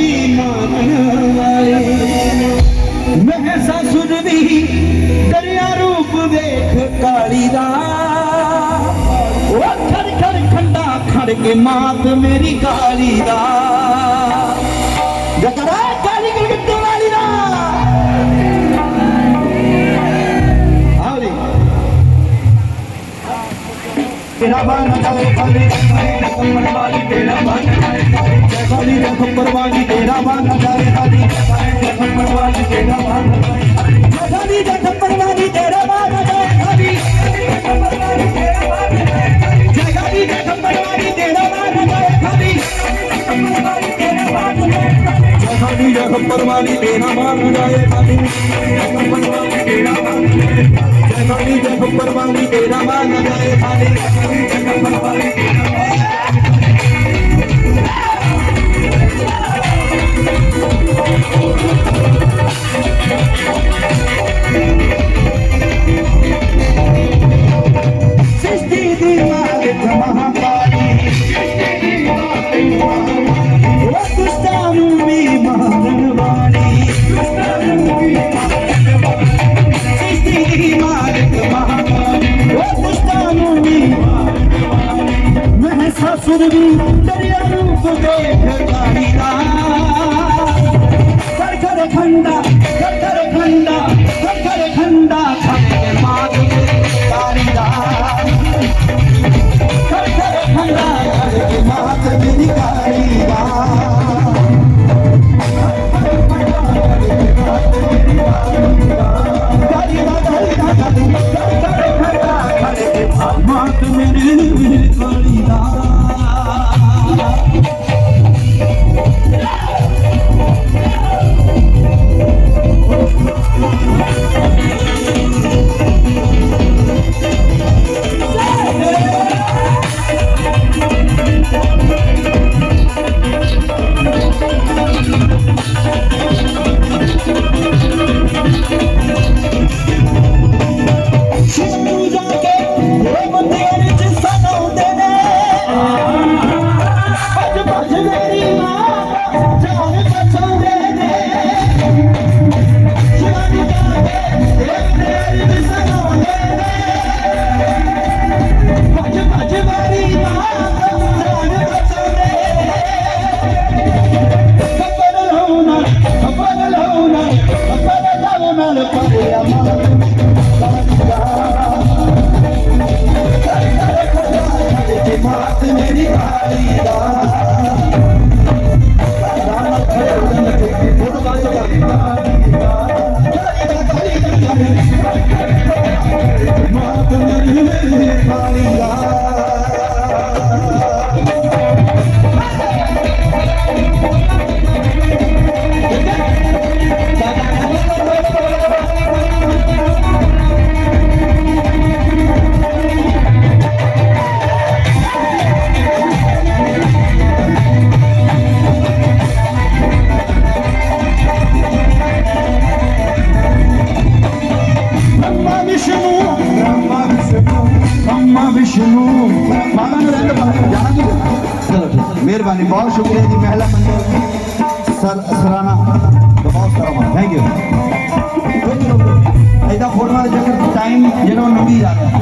ਵੀ ਮਾਨਣ ਵਾਲੇ ਮੈਂ ਸਸੁਰ ਵੀ ਦਰਿਆ ਰੂਪ ਵੇਖ ਕਾਲੀ ਦਾ। ਉਹ ਖੜ ਖੜ ਖੰਡਾ ਖੜ ਕੇ ਮਾਤ ਮੇਰੀ ਕਾਲੀ ਦਾ। ਜਕਰਾ ਕਾਲੀ ਕਲਕੱਤੇ ਵਾਲੀ ਦਾ। ਆਵਰੀ ਤੇਰਾ ਬਾਣ ਜਾਏ ਖਾਲੀ ਕੰਮਣ ਵਾਲੀ ਤੇਰਾ साली जखम परवानी तेरा बाँध जाए साली जखम परवानी तेरा बाँध जाए साली जखम परवानी तेरा बाँध जाए परवानी तेरा बाँध जाए साली परवानी तेरा बाँध जाए साली परवानी तेरा बाँध जाए साली परवानी तेरा बाँध जाए साली पुश्ता में मनवाणी पुस्ता मसुरूं सखरखंडाखंडा ਮਾਤ ਮੇਰੀ ਵਾਰੀ ਦਾ ਨਾਮ ਖੜੇ ਹੋਣ ਲੱਗੇ ਫੋਟੋ ਕਾਲ ਚੋਂ ਕਰਦੇ मेहरबानी। बहुत शुक्रिया जी महिला सर सराना तो बहुत सारा थैंक यू ऐसा फ़ोटो टाइम जो नवी आ गया